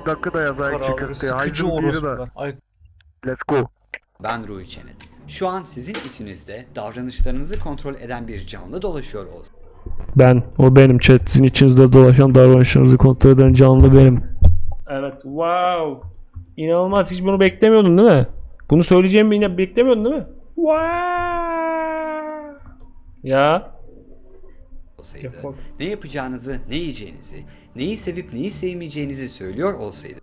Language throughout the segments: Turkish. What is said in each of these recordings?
Duck'ı da yazayım Paraları çıkıntı. sıkıcı orospular. Ay Let's go. Ben Ruhi Çenet. Şu an sizin içinizde davranışlarınızı kontrol eden bir canlı dolaşıyor olsa Ben. O benim chat. Sizin içinizde dolaşan davranışlarınızı kontrol eden canlı benim. Evet. Wow. İnanılmaz. Hiç bunu beklemiyordun değil mi? Bunu söyleyeceğimi yine beklemiyordun değil mi? Wow. Ya. olsaydı, ne yapacağınızı, ne yiyeceğinizi, neyi sevip neyi sevmeyeceğinizi söylüyor olsaydı,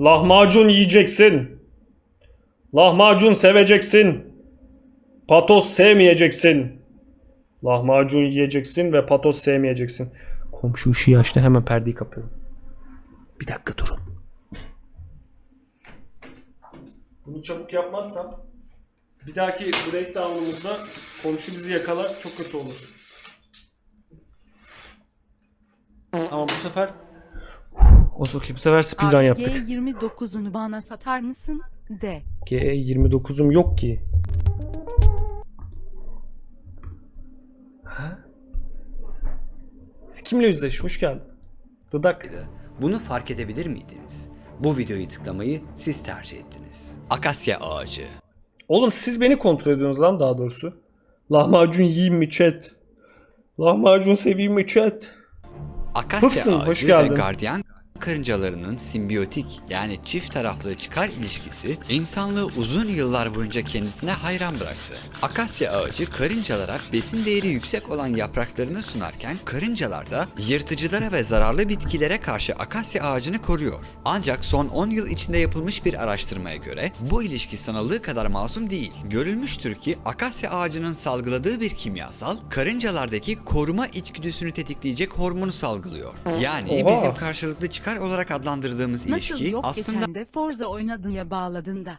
Lahmacun yiyeceksin. Lahmacun seveceksin. Patos sevmeyeceksin. Lahmacun yiyeceksin ve patos sevmeyeceksin. Komşu ışığı açtı hemen perdeyi kapıyorum. Bir dakika durun. Bunu çabuk yapmazsam bir dahaki breakdown'umuzda komşu bizi yakalar çok kötü olur. Ama bu sefer o bu sefer speedrun yaptık. G29'unu bana satar mısın? De. G29'um yok ki. Ha? Siz kimle yüzleş? Hoş geldin. Dıdak. bunu fark edebilir miydiniz? Bu videoyu tıklamayı siz tercih ettiniz. Akasya ağacı. Oğlum siz beni kontrol ediyorsunuz lan daha doğrusu. Lahmacun yiyeyim mi chat? Lahmacun seveyim mi chat? Akasya Hıfsın, hoş ağacı ve geldin. gardiyan karıncalarının simbiyotik yani çift taraflı çıkar ilişkisi insanlığı uzun yıllar boyunca kendisine hayran bıraktı. Akasya ağacı karıncalara besin değeri yüksek olan yapraklarını sunarken karıncalar da yırtıcılara ve zararlı bitkilere karşı akasya ağacını koruyor. Ancak son 10 yıl içinde yapılmış bir araştırmaya göre bu ilişki sanıldığı kadar masum değil. Görülmüştür ki akasya ağacının salgıladığı bir kimyasal karıncalardaki koruma içgüdüsünü tetikleyecek hormonu salgılıyor. Yani Oha. bizim karşılıklı çıkar olarak adlandırdığımız Nasıl ilişki yok aslında geçen de Forza oynadın ya bağladın da.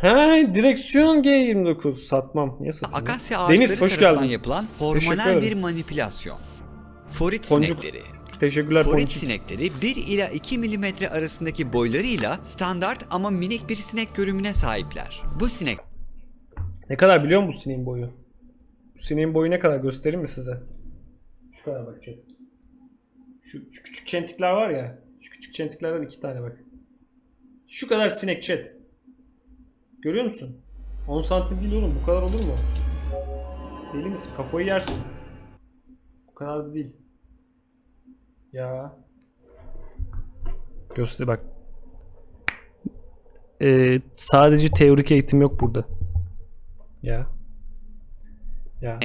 He direksiyon G29 satmam. Niye satayım? akasya ağaçları Deniz hoş tarafından geldin. yapılan hormonal bir manipülasyon. Forit sinekleri. Teşekkürler Forit Ponçik. sinekleri 1 ila 2 milimetre arasındaki boylarıyla standart ama minik bir sinek görümüne sahipler. Bu sinek Ne kadar biliyor musun bu sineğin boyu? Bu sineğin boyu ne kadar göstereyim mi size? Şu kadar bak chat. Şu, şu küçük çentikler var ya. Şu küçük çentiklerden iki tane bak. Şu kadar sinek chat. Görüyor musun? 10 santim değil oğlum bu kadar olur mu? Deli misin? Kafayı yersin. Bu kadar da değil. Ya. Göster bak. Ee, sadece teorik eğitim yok burada. Ya. Ya.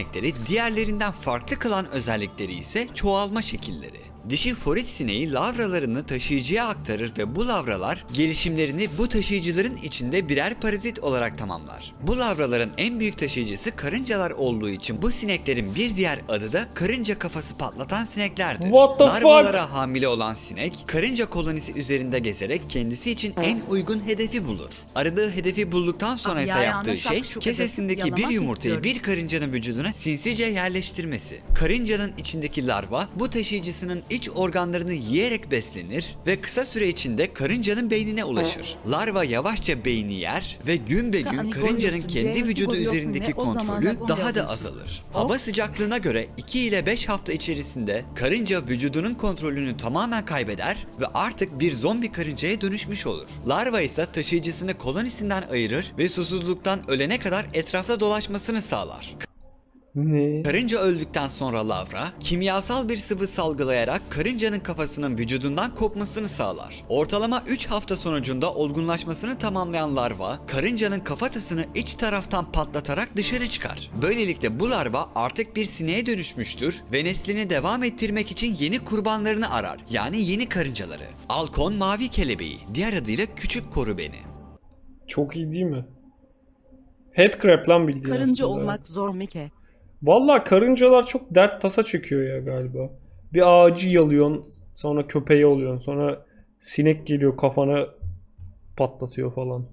diğerlerinden farklı kılan özellikleri ise çoğalma şekilleri. Dişi forit sineği lavralarını taşıyıcıya aktarır ve bu lavralar gelişimlerini bu taşıyıcıların içinde birer parazit olarak tamamlar. Bu lavraların en büyük taşıyıcısı karıncalar olduğu için bu sineklerin bir diğer adı da karınca kafası patlatan sineklerdir. What the fuck? Larvalara hamile olan sinek karınca kolonisi üzerinde gezerek kendisi için en uygun hedefi bulur. Aradığı hedefi bulduktan sonra Abi ise ya, yaptığı şey kesesindeki bir yumurtayı istiyorum. bir karıncanın vücuduna sinsice yerleştirmesi. Karıncanın içindeki larva bu taşıyıcısının iç organlarını yiyerek beslenir ve kısa süre içinde karıncanın beynine ulaşır. Larva yavaşça beyni yer ve gün be gün Hani karıncanın kendi vücudu üzerindeki kontrolü da daha da azalır. Hava sıcaklığına göre 2 ile 5 hafta içerisinde karınca vücudunun kontrolünü tamamen kaybeder ve artık bir zombi karıncaya dönüşmüş olur. Larva ise taşıyıcısını kolonisinden ayırır ve susuzluktan ölene kadar etrafta dolaşmasını sağlar. Ne? Karınca öldükten sonra lavra, kimyasal bir sıvı salgılayarak karıncanın kafasının vücudundan kopmasını sağlar. Ortalama 3 hafta sonucunda olgunlaşmasını tamamlayan larva, karıncanın kafatasını iç taraftan patlatarak dışarı çıkar. Böylelikle bu larva artık bir sineğe dönüşmüştür ve neslini devam ettirmek için yeni kurbanlarını arar. Yani yeni karıncaları. Alkon mavi kelebeği, diğer adıyla küçük koru beni. Çok iyi değil mi? Headcrab lan bildiğin Karınca aslında. olmak zor Meke. Valla karıncalar çok dert tasa çekiyor ya galiba. Bir ağacı yalıyorsun, sonra köpeği oluyorsun, sonra sinek geliyor kafana patlatıyor falan.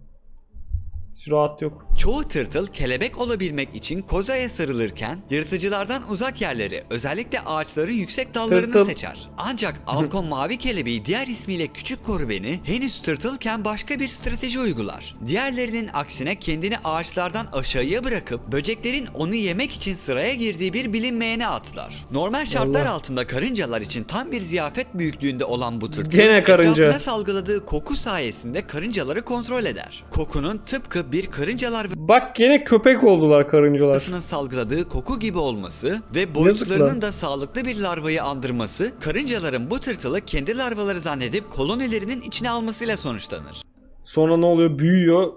Rahat yok. Çoğu tırtıl kelebek olabilmek için kozaya sarılırken yırtıcılardan uzak yerleri özellikle ağaçların yüksek dallarını Tırtıl. seçer. Ancak Alkon mavi kelebeği diğer ismiyle küçük korubeni henüz tırtılken başka bir strateji uygular. Diğerlerinin aksine kendini ağaçlardan aşağıya bırakıp böceklerin onu yemek için sıraya girdiği bir bilinmeyene atlar. Normal şartlar Allah. altında karıncalar için tam bir ziyafet büyüklüğünde olan bu tırtıl Gene karınca. etrafına salgıladığı koku sayesinde karıncaları kontrol eder. Kokunun tıpkı bir karıncalar Bak gene köpek oldular karıncalar. larvasının salgıladığı koku gibi olması ve boyutlarının lan. da sağlıklı bir larvayı andırması, karıncaların bu tırtılı kendi larvaları zannedip kolonilerinin içine almasıyla sonuçlanır. Sonra ne oluyor? Büyüyor.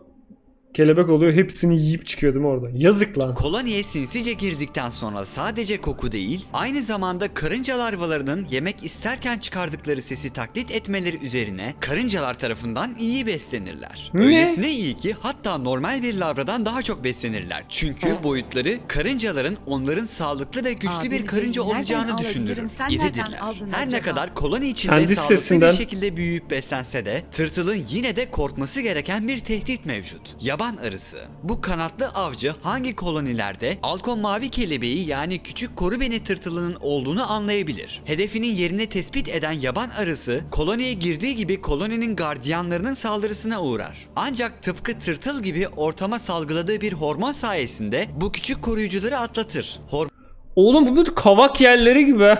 Kelebek oluyor. Hepsini yiyip çıkıyor değil mi orada? Yazık lan. Koloniye sinsice girdikten sonra sadece koku değil, aynı zamanda karınca larvalarının yemek isterken çıkardıkları sesi taklit etmeleri üzerine karıncalar tarafından iyi beslenirler. Ne? Öylesine iyi ki hatta normal bir larvadan daha çok beslenirler. Çünkü boyutları karıncaların onların sağlıklı ve güçlü Abi, bir karınca olacağını düşündürür. İridirler. Her ne kadar koloni içinde Kendi sağlıklı sitesinden. bir şekilde büyüyüp beslense de tırtılın yine de korkması gereken bir tehdit mevcut. Yaban arısı. Bu kanatlı avcı hangi kolonilerde Alkon mavi kelebeği yani küçük korubeni tırtılının olduğunu anlayabilir. Hedefinin yerini tespit eden yaban arısı koloniye girdiği gibi koloninin gardiyanlarının saldırısına uğrar. Ancak tıpkı tırtıl gibi ortama salgıladığı bir hormon sayesinde bu küçük koruyucuları atlatır. Hormon Oğlum bu bir kavak yerleri gibi.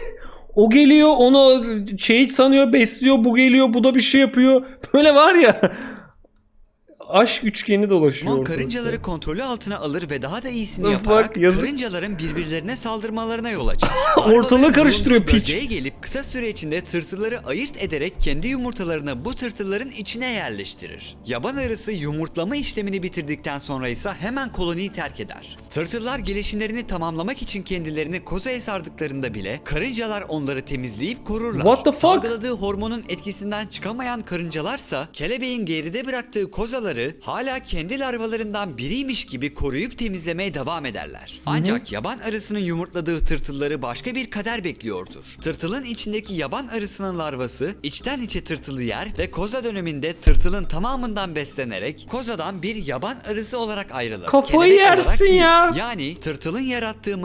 o geliyor onu şey sanıyor besliyor bu geliyor bu da bir şey yapıyor. Böyle var ya. Aşk üçgeni dolaşıyor. Mon ortalıkta. karıncaları kontrolü altına alır ve daha da iyisini Bak, yaparak yazık. karıncaların birbirlerine saldırmalarına yol açar. Ortalığı Larvaların karıştırıyor bulunduğu piç. Bölgeye gelip kısa süre içinde tırtılları ayırt ederek kendi yumurtalarını bu tırtılların içine yerleştirir. Yaban arısı yumurtlama işlemini bitirdikten sonra ise hemen koloniyi terk eder. Tırtıllar gelişimlerini tamamlamak için kendilerini kozaya sardıklarında bile karıncalar onları temizleyip korurlar. What the fuck? Salgıladığı hormonun etkisinden çıkamayan karıncalarsa kelebeğin geride bıraktığı kozaları hala kendi larvalarından biriymiş gibi koruyup temizlemeye devam ederler. Ancak yaban arısının yumurtladığı tırtılları başka bir kader bekliyordur. Tırtılın içindeki yaban arısının larvası içten içe tırtılı yer ve koza döneminde tırtılın tamamından beslenerek kozadan bir yaban arısı olarak ayrılır. Kafayı Kelebek olarak yersin değil. ya. Yani tırtılın yarattığı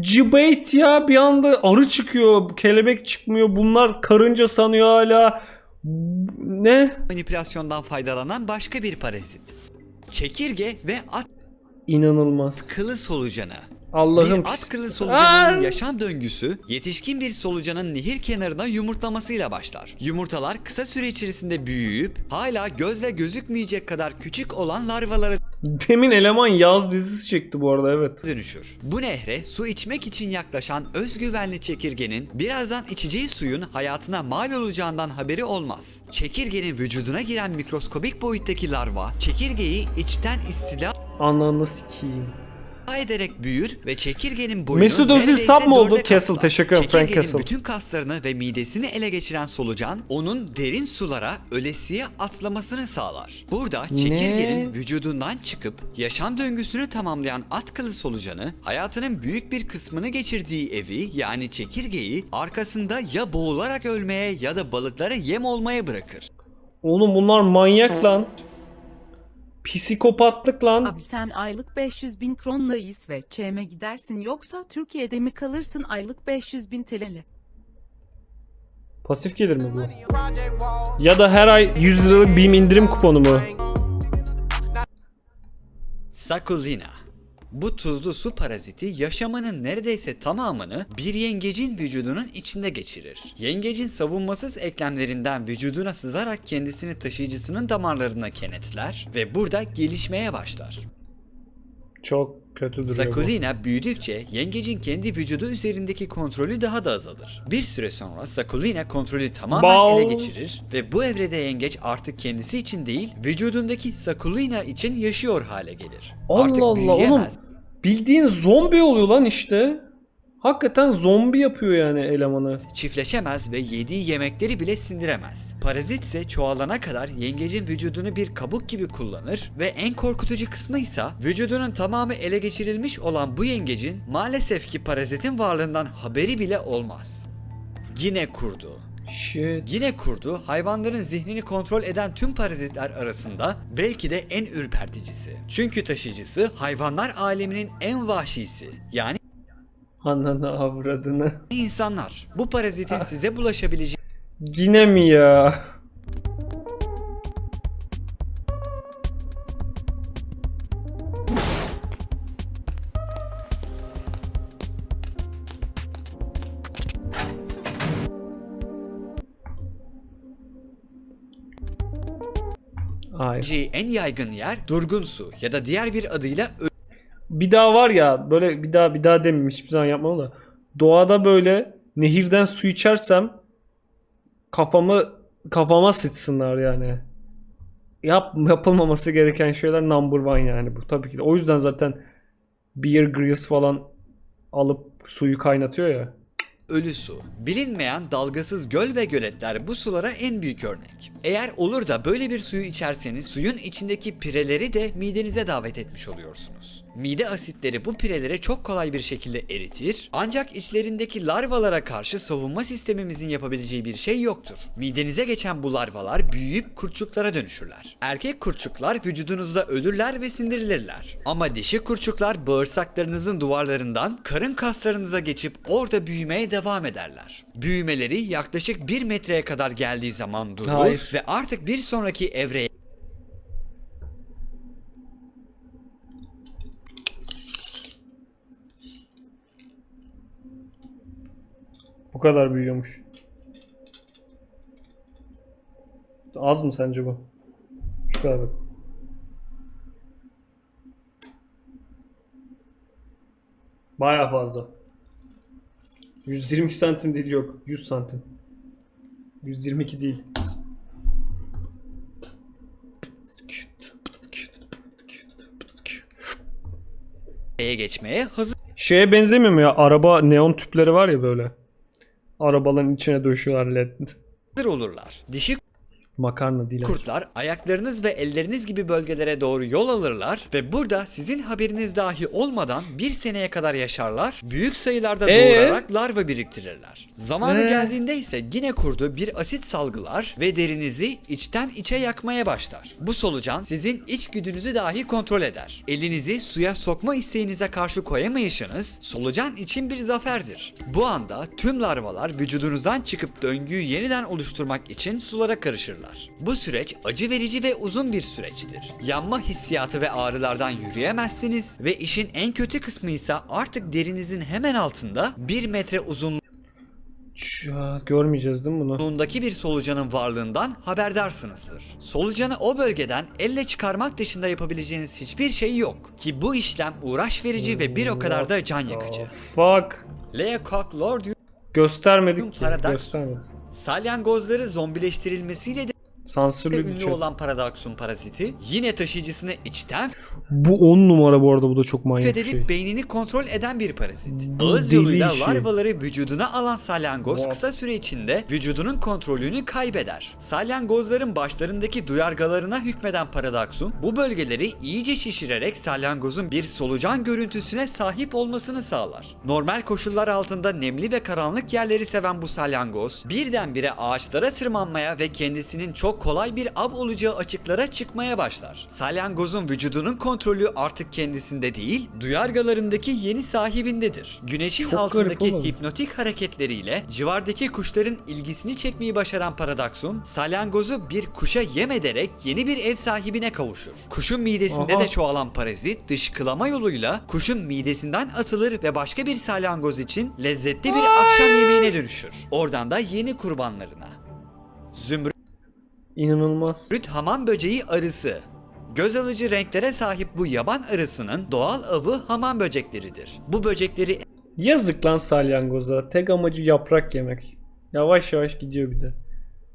Cibait ya bir anda arı çıkıyor. Kelebek çıkmıyor. Bunlar karınca sanıyor hala. Ne? manipülasyondan faydalanan başka bir parazit. Çekirge ve at İnanılmaz. kılı solucanı. Allah'ım. Bir at kılı solucanının Aa! yaşam döngüsü yetişkin bir solucanın nehir kenarına yumurtlamasıyla başlar. Yumurtalar kısa süre içerisinde büyüyüp hala gözle gözükmeyecek kadar küçük olan larvalara Demin eleman yaz dizisi çekti bu arada evet. dönüşür. Bu nehre su içmek için yaklaşan özgüvenli çekirgenin birazdan içeceği suyun hayatına mal olacağından haberi olmaz. Çekirgenin vücuduna giren mikroskobik boyuttaki larva çekirgeyi içten istila Ananı sikeyim. Ederek büyür ve çekirgenin boyunu Mesut Özil sub mı oldu? Castle, teşekkür ederim, Frank Çekirgenin Castle. bütün kaslarını ve midesini ele geçiren solucan onun derin sulara ölesiye atlamasını sağlar. Burada çekirgenin vücudundan çıkıp yaşam döngüsünü tamamlayan at kılı solucanı hayatının büyük bir kısmını geçirdiği evi yani çekirgeyi arkasında ya boğularak ölmeye ya da balıklara yem olmaya bırakır. Oğlum bunlar manyak lan. Psikopatlık lan. Abi sen aylık 500 bin kronla İsveç'e mi gidersin yoksa Türkiye'de mi kalırsın aylık 500 bin TL'li? Pasif gelir mi bu? Ya da her ay 100 liralık BİM indirim kuponu mu? Sakulina. Bu tuzlu su paraziti yaşamının neredeyse tamamını bir yengecin vücudunun içinde geçirir. Yengecin savunmasız eklemlerinden vücuduna sızarak kendisini taşıyıcısının damarlarına kenetler ve burada gelişmeye başlar. Çok kötü duruyor bu. Sakulina büyüdükçe yengecin kendi vücudu üzerindeki kontrolü daha da azalır. Bir süre sonra Sakulina kontrolü tamamen Bağ- ele geçirir ve bu evrede yengeç artık kendisi için değil vücudundaki Sakulina için yaşıyor hale gelir. artık Allah Allah oğlum. büyüyemez. Bildiğin zombi oluyor lan işte. Hakikaten zombi yapıyor yani elemanı. çiftleşemez ve yediği yemekleri bile sindiremez. Parazit ise çoğalana kadar yengecin vücudunu bir kabuk gibi kullanır ve en korkutucu kısmı ise vücudunun tamamı ele geçirilmiş olan bu yengecin maalesef ki parazitin varlığından haberi bile olmaz. Yine kurdu. Shit. Yine kurdu hayvanların zihnini kontrol eden tüm parazitler arasında belki de en ürperticisi. Çünkü taşıyıcısı hayvanlar aleminin en vahşisi. Yani Ananı avradını. insanlar. Bu parazitin size bulaşabileceği Yine mi ya? En yaygın yer durgun su ya da diğer bir adıyla Bir daha var ya böyle bir daha bir daha demeyeyim hiçbir zaman yapmam da. Doğada böyle nehirden su içersem kafamı kafama sıçsınlar yani. Yap, yapılmaması gereken şeyler number one yani bu tabii ki de. O yüzden zaten Beer Grylls falan alıp suyu kaynatıyor ya. ölü su. Bilinmeyen dalgasız göl ve göletler bu sulara en büyük örnek. Eğer olur da böyle bir suyu içerseniz suyun içindeki pireleri de midenize davet etmiş oluyorsunuz. Mide asitleri bu pireleri çok kolay bir şekilde eritir ancak içlerindeki larvalara karşı savunma sistemimizin yapabileceği bir şey yoktur. Midenize geçen bu larvalar büyüyüp kurçuklara dönüşürler. Erkek kurçuklar vücudunuzda ölürler ve sindirilirler. Ama dişi kurçuklar bağırsaklarınızın duvarlarından karın kaslarınıza geçip orada büyümeye devam ederler. Büyümeleri yaklaşık 1 metreye kadar geldiği zaman durur Hayır. ve artık bir sonraki evreye kadar büyüyormuş. Az mı sence bu? Şu kadar bak. Baya fazla. 122 santim değil yok. 100 santim. 122 değil. geçmeye hazır Şeye benzemiyor mu ya? Araba neon tüpleri var ya böyle. Arabaların içine döşüyorlar led. olurlar. Dişi Makarna değil. Kurtlar ayaklarınız ve elleriniz gibi bölgelere doğru yol alırlar ve burada sizin haberiniz dahi olmadan bir seneye kadar yaşarlar, büyük sayılarda Ee? doğurarak larva biriktirirler. Zamanı Ee? geldiğinde ise yine kurdu bir asit salgılar ve derinizi içten içe yakmaya başlar. Bu solucan sizin içgüdünüzü dahi kontrol eder. Elinizi suya sokma isteğinize karşı koyamayışınız solucan için bir zaferdir. Bu anda tüm larvalar vücudunuzdan çıkıp döngüyü yeniden oluşturmak için sulara karışırlar. Bu süreç acı verici ve uzun bir süreçtir. Yanma hissiyatı ve ağrılardan yürüyemezsiniz ve işin en kötü kısmı ise artık derinizin hemen altında 1 metre Ya, görmeyeceğiz değil mi bunu? uzunluğundaki bir solucanın varlığından haberdarsınızdır. Solucanı o bölgeden elle çıkarmak dışında yapabileceğiniz hiçbir şey yok. Ki bu işlem uğraş verici ve bir o kadar da can yakıcı. Fuck. Leacock Lord Göstermedik ki. Göstermedik. salyangozları zombileştirilmesiyle de Sansürlü ünlü şey. olan Paradox'un paraziti yine taşıyıcısını içten Bu 10 numara bu arada bu da çok manyak bir şey. beynini kontrol eden bir parazit. Bu Ağız yoluyla işi. larvaları vücuduna alan salyangoz Wow. kısa süre içinde vücudunun kontrolünü kaybeder. Salyangozların başlarındaki duyargalarına hükmeden Paradox'un bu bölgeleri iyice şişirerek salyangozun bir solucan görüntüsüne sahip olmasını sağlar. Normal koşullar altında nemli ve karanlık yerleri seven bu salyangoz birdenbire ağaçlara tırmanmaya ve kendisinin çok kolay bir av olacağı açıklara çıkmaya başlar. Salyangozun vücudunun kontrolü artık kendisinde değil, duyargalarındaki yeni sahibindedir. Güneşin Çok altındaki hipnotik hareketleriyle civardaki kuşların ilgisini çekmeyi başaran Paradox'un salyangozu bir kuşa yem ederek yeni bir ev sahibine kavuşur. Kuşun midesinde Aha. de çoğalan parazit dışkılama yoluyla kuşun midesinden atılır ve başka bir salyangoz için lezzetli bir akşam yemeğine dönüşür. Oradan da yeni kurbanlarına. Zümrüt İnanılmaz. hamam böceği arısı. Göz alıcı renklere sahip bu yaban arısının doğal avı hamam böcekleridir. Bu böcekleri Yazık lan salyangoza. Tek amacı yaprak yemek. Yavaş yavaş gidiyor bir de.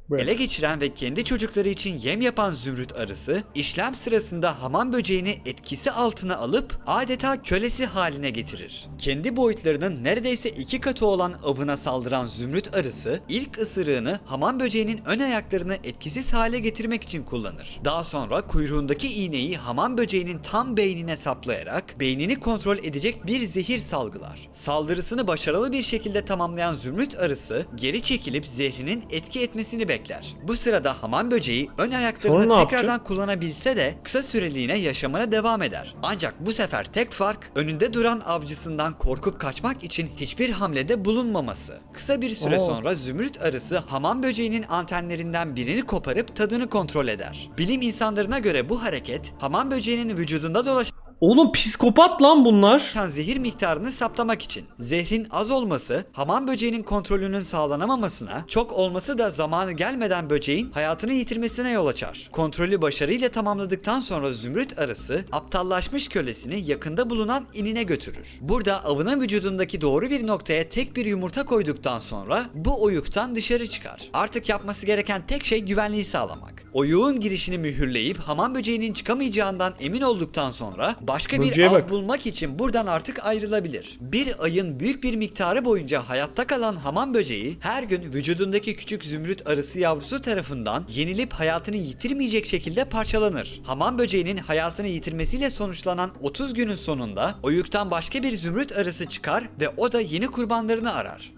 Böyle. Ele geçiren ve kendi çocukları için yem yapan zümrüt arısı, işlem sırasında hamam böceğini etkisi altına alıp adeta kölesi haline getirir. Kendi boyutlarının neredeyse iki katı olan avına saldıran zümrüt arısı, ilk ısırığını hamam böceğinin ön ayaklarını etkisiz hale getirmek için kullanır. Daha sonra kuyruğundaki iğneyi hamam böceğinin tam beynine saplayarak beynini kontrol edecek bir zehir salgılar. Saldırısını başarılı bir şekilde tamamlayan zümrüt arısı geri çekilip zehrinin etki etmesini bekler. Bu sırada hamam böceği ön ayaklarını Sonra ne tekrardan kullanabilse de kısa süreliğine yaşamına devam eder. Ancak bu sefer tek fark önünde duran avcısından korkup kaçmak için hiçbir hamlede bulunmaması. Kısa bir süre Oo. sonra zümrüt arısı hamam böceğinin antenlerinden birini koparıp tadını kontrol eder. Bilim insanlarına göre bu hareket hamam böceğinin vücudunda dolaşan Oğlum psikopat lan bunlar. zehir miktarını saptamak için. Zehrin az olması hamam böceğinin kontrolünün sağlanamamasına, çok olması da zamanı gelmeden böceğin hayatını yitirmesine yol açar. Kontrolü başarıyla tamamladıktan sonra zümrüt arısı aptallaşmış kölesini yakında bulunan inine götürür. Burada avının vücudundaki doğru bir noktaya tek bir yumurta koyduktan sonra bu oyuktan dışarı çıkar. Artık yapması gereken tek şey güvenliği sağlamak. Oyuğun girişini mühürleyip hamam böceğinin çıkamayacağından emin olduktan sonra başka bir av bak. bulmak için buradan artık ayrılabilir. Bir ayın büyük bir miktarı boyunca hayatta kalan hamam böceği her gün vücudundaki küçük zümrüt arısı yavrusu tarafından yenilip hayatını yitirmeyecek şekilde parçalanır. Hamam böceğinin hayatını yitirmesiyle sonuçlanan 30 günün sonunda oyuktan başka bir zümrüt arısı çıkar ve o da yeni kurbanlarını arar.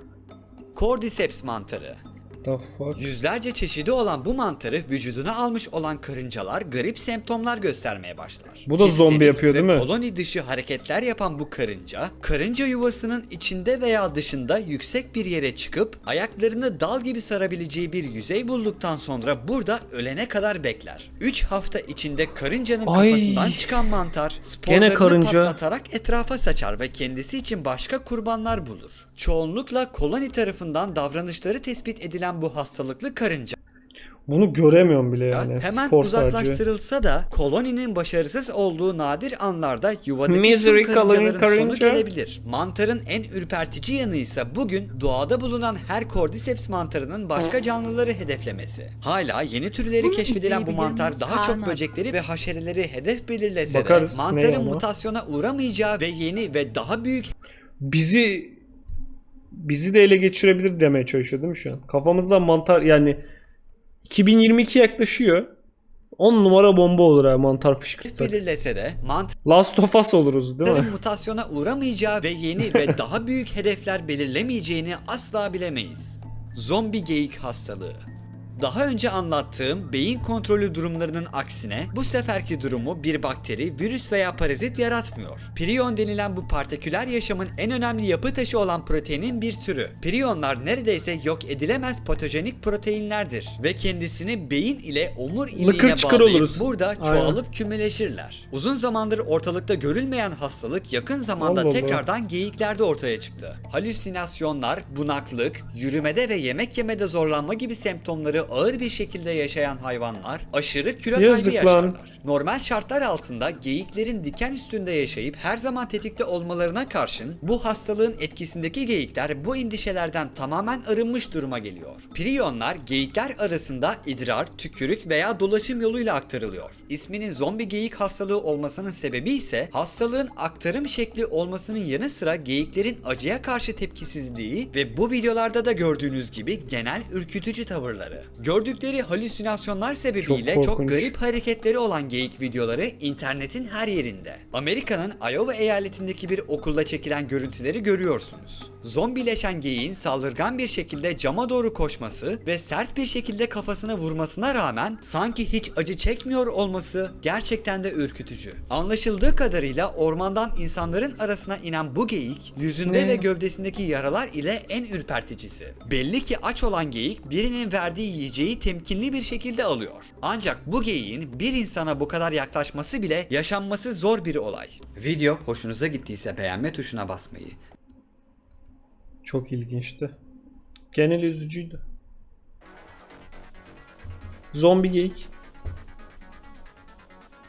Cordyceps mantarı The fuck? Yüzlerce çeşidi olan bu mantarı vücuduna almış olan karıncalar garip semptomlar göstermeye başlar. Bu da zombi Histerik yapıyor ve değil mi? koloni dışı hareketler yapan bu karınca, karınca yuvasının içinde veya dışında yüksek bir yere çıkıp ayaklarını dal gibi sarabileceği bir yüzey bulduktan sonra burada ölene kadar bekler. 3 hafta içinde karıncanın Ay. kafasından çıkan mantar sporlarını karınca. patlatarak etrafa saçar ve kendisi için başka kurbanlar bulur. Çoğunlukla koloni tarafından davranışları tespit edilen bu hastalıklı karınca Bunu göremiyorum bile yani. hemen Spor sadece. uzaklaştırılsa da koloninin başarısız olduğu nadir anlarda yuvadaki Misery tüm karıncaların sonu karınca. gelebilir. Mantarın en ürpertici yanı ise bugün doğada bulunan her Cordyceps mantarının başka canlıları hedeflemesi. Hala yeni türleri Bunu keşfedilen bu mantar daha çok böcekleri ve haşereleri hedef belirlese Bakarız. de mantarın mutasyona uğramayacağı ve yeni ve daha büyük Bizi bizi de ele geçirebilir demeye çalışıyor değil mi şu an? Kafamızda mantar yani 2022 yaklaşıyor. 10 numara bomba olur ha mantar fışkırtsak. belirlese de mantarın Last of Us oluruz değil mi? mutasyona uğramayacağı ve yeni ve daha büyük hedefler belirlemeyeceğini asla bilemeyiz. Zombi geyik hastalığı. Daha önce anlattığım beyin kontrolü durumlarının aksine bu seferki durumu bir bakteri, virüs veya parazit yaratmıyor. Prion denilen bu partiküler yaşamın en önemli yapı taşı olan proteinin bir türü. Priyonlar neredeyse yok edilemez patojenik proteinlerdir ve kendisini beyin ile omur iliğine bağlayıp oluruz. burada Aynen. çoğalıp kümeleşirler. Uzun zamandır ortalıkta görülmeyen hastalık yakın zamanda Allah Allah. tekrardan geyiklerde ortaya çıktı. Halüsinasyonlar, bunaklık, yürümede ve yemek yemede zorlanma gibi semptomları ağır bir şekilde yaşayan hayvanlar aşırı kilo kaybı Yazık lan. yaşarlar. Normal şartlar altında geyiklerin diken üstünde yaşayıp her zaman tetikte olmalarına karşın bu hastalığın etkisindeki geyikler bu endişelerden tamamen arınmış duruma geliyor. Priyonlar geyikler arasında idrar, tükürük veya dolaşım yoluyla aktarılıyor. İsminin zombi geyik hastalığı olmasının sebebi ise hastalığın aktarım şekli olmasının yanı sıra geyiklerin acıya karşı tepkisizliği ve bu videolarda da gördüğünüz gibi genel ürkütücü tavırları. Gördükleri halüsinasyonlar sebebiyle Çok çok, garip hareketleri olan geyik videoları internetin her yerinde. Amerika'nın Iowa eyaletindeki bir okulda çekilen görüntüleri görüyorsunuz. Zombileşen geyiğin saldırgan bir şekilde cama doğru koşması ve sert bir şekilde kafasına vurmasına rağmen sanki hiç acı çekmiyor olması gerçekten de ürkütücü. Anlaşıldığı kadarıyla ormandan insanların arasına inen bu geyik yüzünde Ne? ve gövdesindeki yaralar ile en ürperticisi. Belli ki aç olan geyik birinin verdiği yiyeceği temkinli bir şekilde alıyor. Ancak bu geyiğin bir insana bu kadar yaklaşması bile yaşanması zor bir olay. Video hoşunuza gittiyse beğenme tuşuna basmayı, Çok ilginçti. Genel üzücüydü. Zombi geyik.